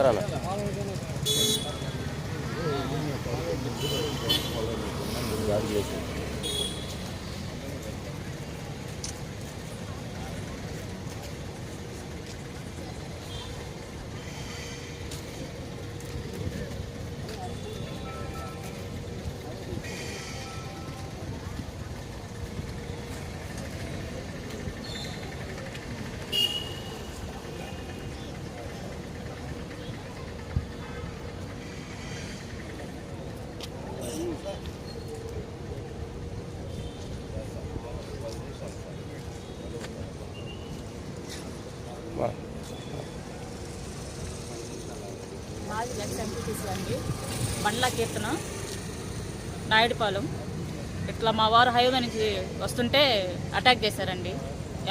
कराला गाड़ी మాది ఎంపీటీసీ అండి. బండ్ల కీర్తన నాయుడుపాలెం. ఇట్లా మా వారు హైవే నుంచి వస్తుంటే అటాక్ చేశారండి.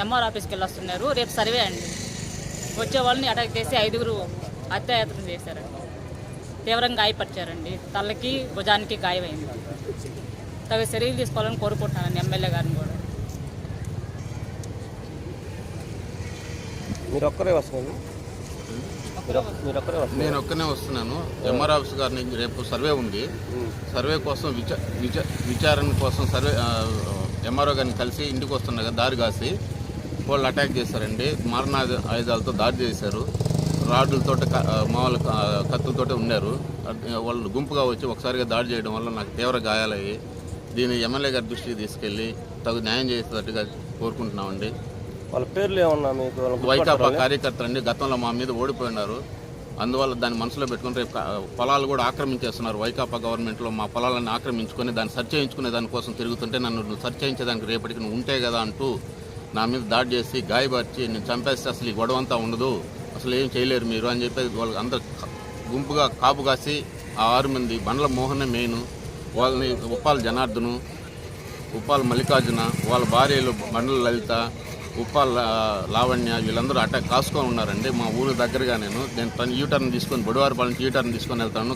ఎంఆర్ ఆఫీస్కి వెళ్ళి వస్తున్నారు. రేపు సర్వే అండి. వచ్చే వాళ్ళని అటాక్ చేసి ఐదుగురు హత్యాయత్నం చేశారండి. తీవ్రంగా గాయపరిచారండి. తలకి భుజానికి గాయమైంది. తగు చర్యలు తీసుకోవాలని కోరుకుంటున్నానండి ఎమ్మెల్యే గారిని కూడా. మీరు ఒక్కరే వస్తుంది మీరు ఒక్క- మీరు ఒక్కరే వస్తుంది నేను ఒక్కనే వస్తున్నాను. ఎంఆర్ ఆఫీస్ గారిని రేపు సర్వే ఉంది. సర్వే కోసం విచ విచ విచారణ కోసం సర్వే ఎంఆర్ఓ గారిని కలిసి ఇంటికి వస్తుండగా దారి కాసి. వాళ్ళు అటాక్ చేశారండి. మారణ ఆయుధాలతో దాడి చేశారు. రాడ్లతో మామూలు కత్తులతో ఉన్నారు. వాళ్ళు గుంపుగా వచ్చి ఒకసారిగా దాడి చేయడం వల్ల నాకు తీవ్ర గాయాలయ్యి. దీన్ని ఎమ్మెల్యే గారి దృష్టికి తీసుకెళ్ళి తగు న్యాయం చేసేటట్టుగా కోరుకుంటున్నామండి. వాళ్ళ పేర్లు ఏమన్నా మీకు వైకాపా? కార్యకర్తలు అండి గతంలో మా మీద ఓడిపోయినారు. అందువల్ల దాన్ని మనసులో పెట్టుకుని రేపు పొలాలు కూడా ఆక్రమించేస్తున్నారు. వైకాపా గవర్నమెంట్లో మా పొలాలను ఆక్రమించుకొని దాన్ని సర్చ్ చేయించుకునే దానికోసం తిరుగుతుంటే నన్ను నువ్వు సర్చ్ చేయించేదానికి రేపటికి నువ్వు ఉంటే కదా అంటూ నా మీద దాడి చేసి గాయపరిచి నేను చంపేస్తే అసలు ఈ గొడవ అంతా ఉండదు. అసలు ఏం చేయలేరు మీరు అని చెప్పి వాళ్ళు అందరు గుంపుగా కాపు కాసి ఆ ఆరు మంది బండ్ల మోహనే మెయిన్. వాళ్ళని ఉప్పాల జనార్దను ఉప్పాల మల్లికార్జున వాళ్ళ భార్యలు బండ్ల లలిత ఉప్పాల లా- లావణ్య వీళ్ళందరూ అటాక్ కాసుకొని ఉన్నారండి. మా ఊరు దగ్గరగా నేను. నేను తను యూటర్న్ తీసుకొని బొడివారిపాలెం యూటర్న్ తీసుకొని వెళ్తాను.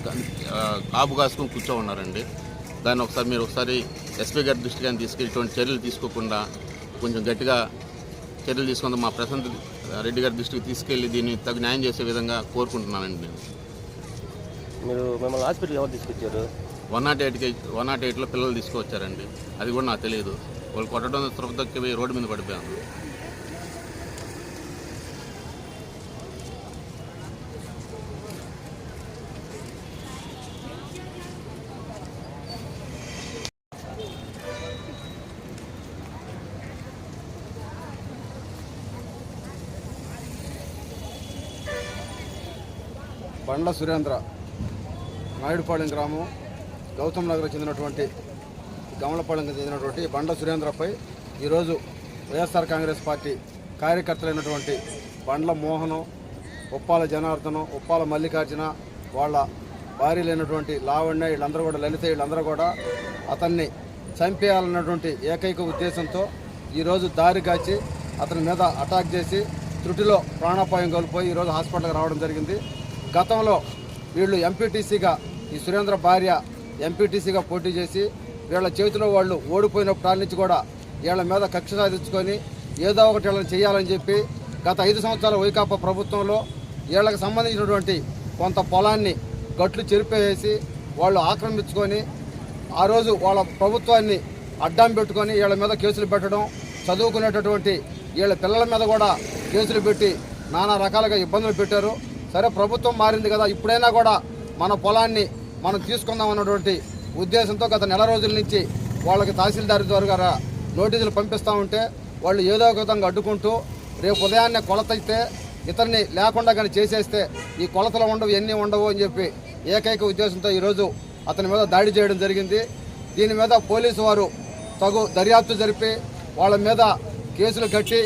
కాపు కాసుకొని కూర్చో ఉన్నారండి దాన్ని ఒకసారి మీరు ఒకసారి ఎస్పీ గారి దృష్టికి కానీ తీసుకెళ్ళి ఇటువంటి చర్యలు తీసుకోకుండా కొంచెం గట్టిగా చర్యలు తీసుకుందాం మా ప్రశాంత్ రెడ్డి గారి దృష్టికి తీసుకెళ్ళి దీన్ని తగు న్యాయం చేసే విధంగా కోరుకుంటున్నానండి నేను. మీరు మిమ్మల్ని హాస్పిటల్ ఎవరు తీసుకొచ్చారు? వన్ నాట్ ఎయిట్కి వన్ నాట్ ఎయిట్లో పిల్లలు తీసుకువచ్చారండి అది కూడా నాకు తెలియదు. వాళ్ళు కొట్టడం త్రుపదక్కి పోయి రోడ్డు మీద పడిపోయాను. బండ్ల సురేంద్ర నాయుడుపాళెం గ్రామం గౌతమ్ నగర్ చెందినటువంటి గమలపాళెంకి చెందినటువంటి బండ్ల సురేంద్రపై ఈరోజు వైఎస్ఆర్ కాంగ్రెస్ పార్టీ కార్యకర్తలైనటువంటి బండ్ల మోహనం ఉప్పాల జనార్దనం ఉప్పాల మల్లికార్జున వాళ్ళ భార్యలైనటువంటి లావణ్య వీళ్ళందరూ కూడా లలిత వీళ్ళందరూ కూడా అతన్ని చంపేయాలన్నటువంటి ఏకైక ఉద్దేశంతో ఈరోజు దారి కాచి అతని మీద అటాక్ చేసి త్రుటిలో ప్రాణాపాయం కోల్పోయి ఈరోజు హాస్పిటల్కి రావడం జరిగింది. గతంలో వీళ్ళు ఎంపీటీసీగా ఈ సురేంద్ర భార్య ఎంపీటీసీగా పోటీ చేసి వీళ్ళ చేతిలో వాళ్ళు ఓడిపోయినప్పటి నుంచి కూడా వీళ్ళ మీద కక్ష సాధించుకొని ఏదో ఒకటి వీళ్ళని చేయాలని చెప్పి గత ఐదు సంవత్సరాల వైకాపా ప్రభుత్వంలో వీళ్ళకి సంబంధించినటువంటి కొంత పొలాన్ని గట్లు చెరిపేసి వాళ్ళు ఆక్రమించుకొని ఆ రోజు వాళ్ళ ప్రభుత్వాన్ని అడ్డం పెట్టుకొని వీళ్ళ మీద కేసులు పెట్టడం చదువుకునేటటువంటి వీళ్ళ పిల్లల మీద కూడా కేసులు పెట్టి నానా రకాలుగా ఇబ్బందులు పెట్టారు. సరే ప్రభుత్వం మారింది కదా ఇప్పుడైనా కూడా మన పొలాన్ని మనం తీసుకుందాం అన్నటువంటి ఉద్దేశంతో గత నెల రోజుల నుంచి వాళ్ళకి తహసీల్దార్ ద్వారా నోటీసులు పంపిస్తూ ఉంటే వాళ్ళు ఏదో ఒక విధంగా అడ్డుకుంటూ రేపు ఉదయాన్నే కొలత అయితే లేకుండా కానీ చేసేస్తే ఈ కొలతలు ఉండవు ఎన్ని ఉండవు అని చెప్పి ఏకైక ఉద్దేశంతో ఈరోజు అతని మీద దాడి చేయడం జరిగింది. దీని మీద పోలీసు వారు తగు దర్యాప్తు జరిపి వాళ్ళ మీద కేసులు కట్టి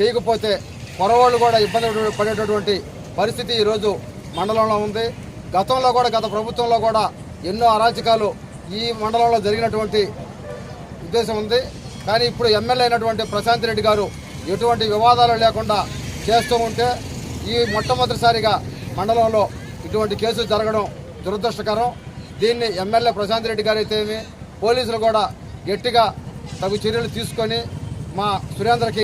చేయకపోతే పొరవాళ్ళు కూడా ఇబ్బంది పడేటటువంటి పరిస్థితి ఈరోజు మండలంలో ఉంది. గతంలో కూడా గత ప్రభుత్వంలో కూడా ఎన్నో అరాచకాలు ఈ మండలంలో జరిగినటువంటి ఉద్దేశం ఉంది. కానీ ఇప్పుడు ఎమ్మెల్యే అయినటువంటి ప్రశాంత్ రెడ్డి గారు ఎటువంటి వివాదాలు లేకుండా చేస్తూ ఉంటే ఈ మొట్టమొదటిసారిగా మండలంలో ఇటువంటి కేసులు జరగడం దురదృష్టకరం. దీన్ని ఎమ్మెల్యే ప్రశాంత్ రెడ్డి గారు అయితేమి పోలీసులు కూడా గట్టిగా తగు చర్యలు తీసుకొని మా సురేంద్రకి